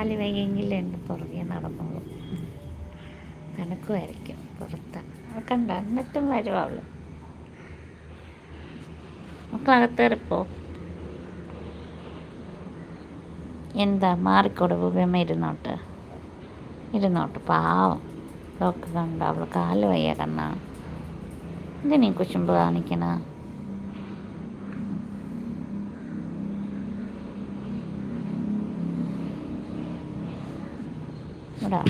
കാൽ വയ്യെങ്കിൽ എന്റെ പുറകെ നടന്നോളും. തണുക്കുമായിരിക്കും പുറത്ത്. കണ്ട എന്നിട്ടും വരും അവൾ. മക്കളകത്തേറിപ്പോ എന്താ മാറിക്കൂടെ ഭൂമിയമ്മ ഇരുന്നോട്ട്? ഇരുന്നോട്ട്. പാവം. ഡോക്ടർ കണ്ട? അവൾ കാൽ വയ്യ കണ്ണ. എന്തിനീ കുശുമ്പ് കാണിക്കണ? ഇവിടെ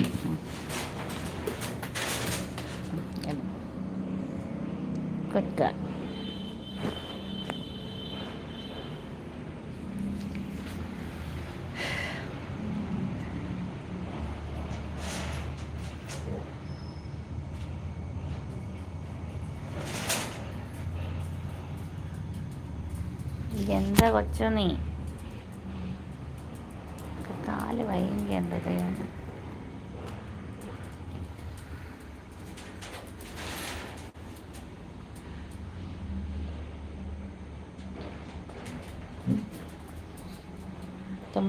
ഗുഡ് എന്താ കൊച്ചു നീ? കാൽ വൈകി എന്താ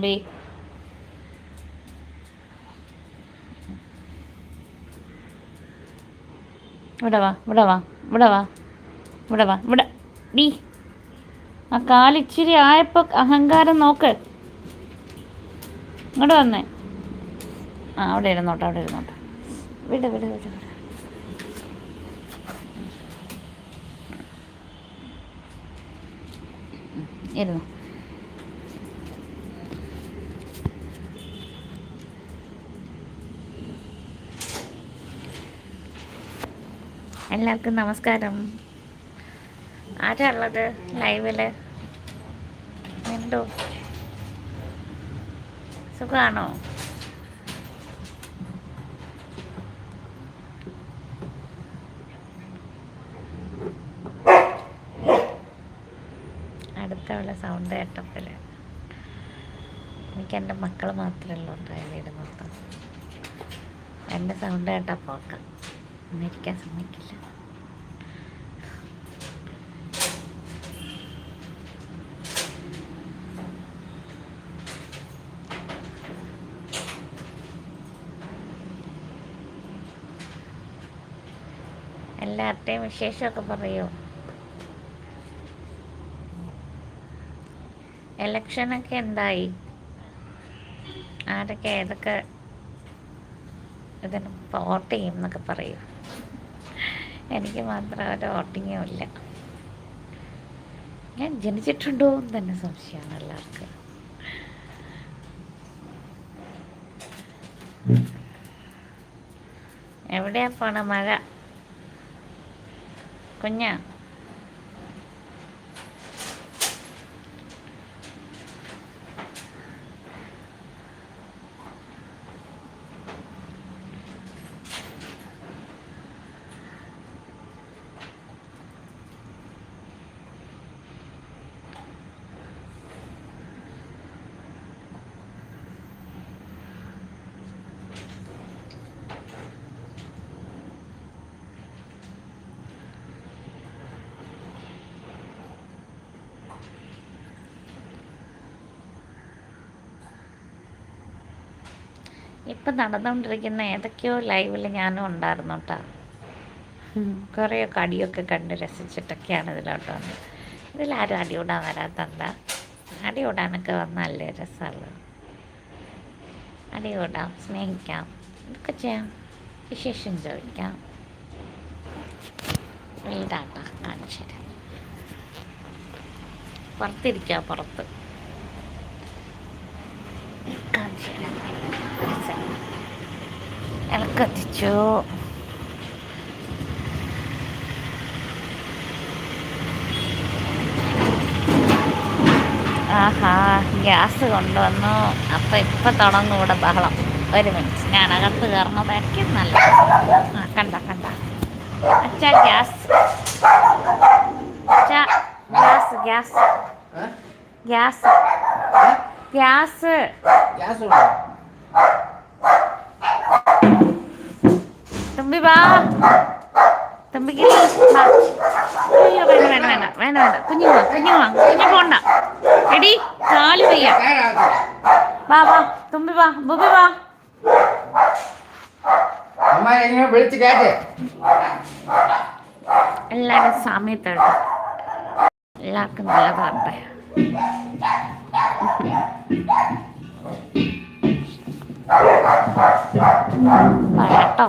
തുമ്പി ഇവിടെ വാ വാ വാ വാ ആ കാലിച്ചിരി ആയപ്പോൾ അഹങ്കാരം നോക്ക്. ഇങ്ങോട്ട് വന്നേ. ആ അവിടെ ഇരുന്നോട്ടെ അവിടെ ഇരുന്നോട്ടെ. വിട വിട വിട വിട. ഇരുന്നു. എല്ലാവർക്കും നമസ്കാരം. ആരാ ഉള്ളത് ലൈവിൽ? എന്തോ സുഖാണോ? അടുത്തുള്ള സൗണ്ട് കേട്ടപ്പോൾ എനിക്ക് എന്റെ മക്കൾ മാത്രമേ ഉള്ളൂ വീട് മൊത്തം? എന്റെ സൗണ്ട് കേട്ടാൽ പോക്കാം. ഒന്നിരിക്കാൻ സമ്മതിക്കില്ല. എല്ലാവരുടെയും വിശേഷമൊക്കെ പറയൂ. ഇലക്ഷനൊക്കെ എന്തായി? ആരൊക്കെ ഏതൊക്കെ ഇതിന് വോട്ട് ചെയ്യും എന്നൊക്കെ പറയൂ. എനിക്ക് മാത്രം ഒരു വോട്ടിങ്ങും ഇല്ല. ഞാൻ ജനിച്ചിട്ടുണ്ടോ എന്ന് തന്നെ സംശയമാണ് എല്ലാവർക്കും. എവിടെയാ പോണ മഴ? കുഞ്ഞാ ഇപ്പം നടന്നുകൊണ്ടിരിക്കുന്ന ഏതൊക്കെയോ ലൈവിൽ ഞാനും ഉണ്ടായിരുന്നു കേട്ടോ കുറേയൊക്കെ അടിയൊക്കെ കണ്ട് രസിച്ചിട്ടൊക്കെയാണ് ഇതിലോട്ട് വന്നത്. ഇതിലാരും അടിയൂടാൻ വരാത്തെന്താ അടിയൂടാനൊക്കെ വന്നല്ലേ രസമുള്ളത് അടികൂടാം സ്നേഹിക്കാം ഇതൊക്കെ ചെയ്യാം. വിശേഷം ചോദിക്കാം. വീടാട്ട കാണിച്ചു തരാം പുറത്തിരിക്കാം പുറത്ത്. കാണിച്ചു തരാം ഇളക്കത്തിച്ചു ആഹാ ഗ്യാസ് കൊണ്ടുവന്നു. അപ്പം ഇപ്പം തുടങ്ങും ഇവിടെ ബഹളം. ഒരു മിനിറ്റ് ഞാൻ അകത്ത് കയറുന്നതായിരിക്കും നല്ല ആ കണ്ട കണ്ട. അച്ഛാ ഗ്യാസ്. അച്ഛാ gas gas? Gas? Gas. Gas തുമ്പി വാ. തമ്പിക്ക്. അയ്യോ വേണ്ട വേണ്ട വേണ്ട വേണ്ട വേണ്ട. കുഞ്ഞു വാ കുഞ്ഞു വാ കുഞ്ഞു പോണ്ട. എടി കാൽ വയ്യ. വാ വാ തുമ്പി വാ ബുബി വാ. വിളിച്ച് കേട്ട് എല്ലാവരും എല്ലാവർക്കും നല്ല പറയട്ടോ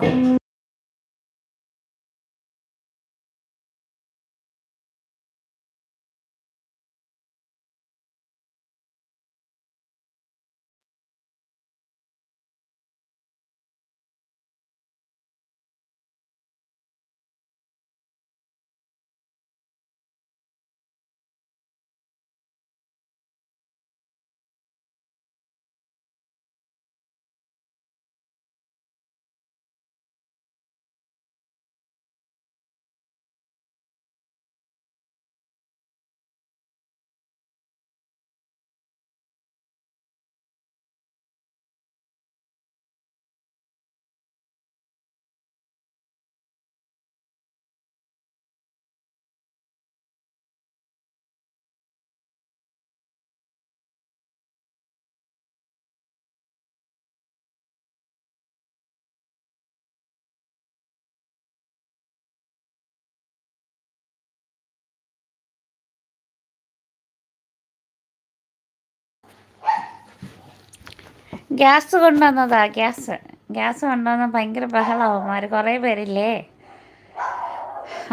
ഗ്യാസ് കൊണ്ടുവന്നതാ ഗ്യാസ്. ഗ്യാസ് കൊണ്ടുവന്ന ഭയങ്കര ബഹളമാവന്മാർ കുറേ പേരില്ലേ?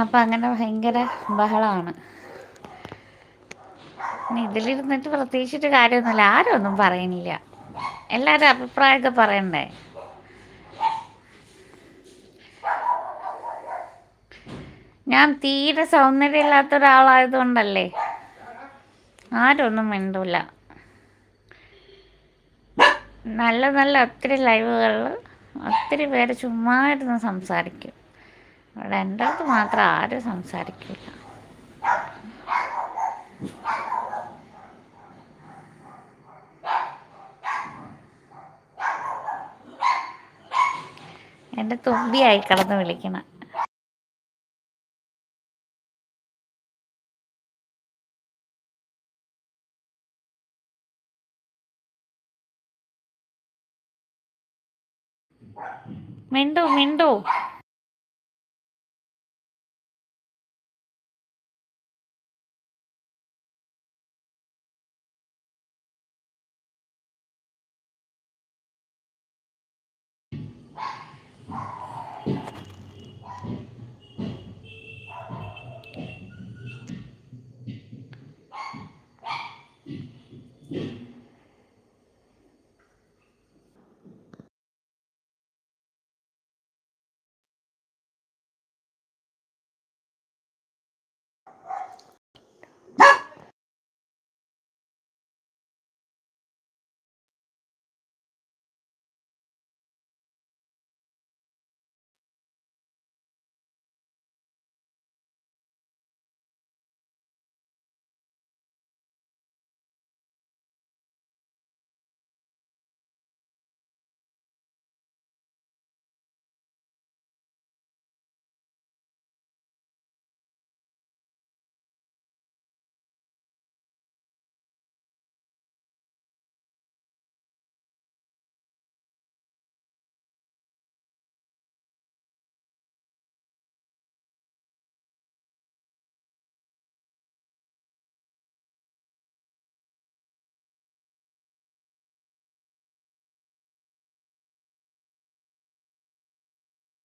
അപ്പം അങ്ങനെ ഭയങ്കര ബഹളമാണ്. ഇതിലിരുന്നിട്ട് പ്രത്യേകിച്ചിട്ട് കാര്യമൊന്നുമില്ല ആരും ഒന്നും പറയുന്നില്ല. എല്ലാവരും അഭിപ്രായമൊക്കെ പറയണ്ടേ? ഞാൻ തീരെ സൗന്ദര്യമില്ലാത്ത ഒരാളായതുകൊണ്ടല്ലേ? ആരും ഒന്നും മിണ്ടൂല. നല്ല നല്ല ഒത്തിരി ലൈവുകളിൽ ഒത്തിരി പേര് ചുമ്മാ ഇരുന്ന് സംസാരിക്കും. ഇവിടെ എന്റെ അടുത്ത് മാത്രം ആരും സംസാരിക്കില്ല. എന്റെ തുമ്പിയായി കിടന്ന് വിളിക്കണം. मिंडो मिंडो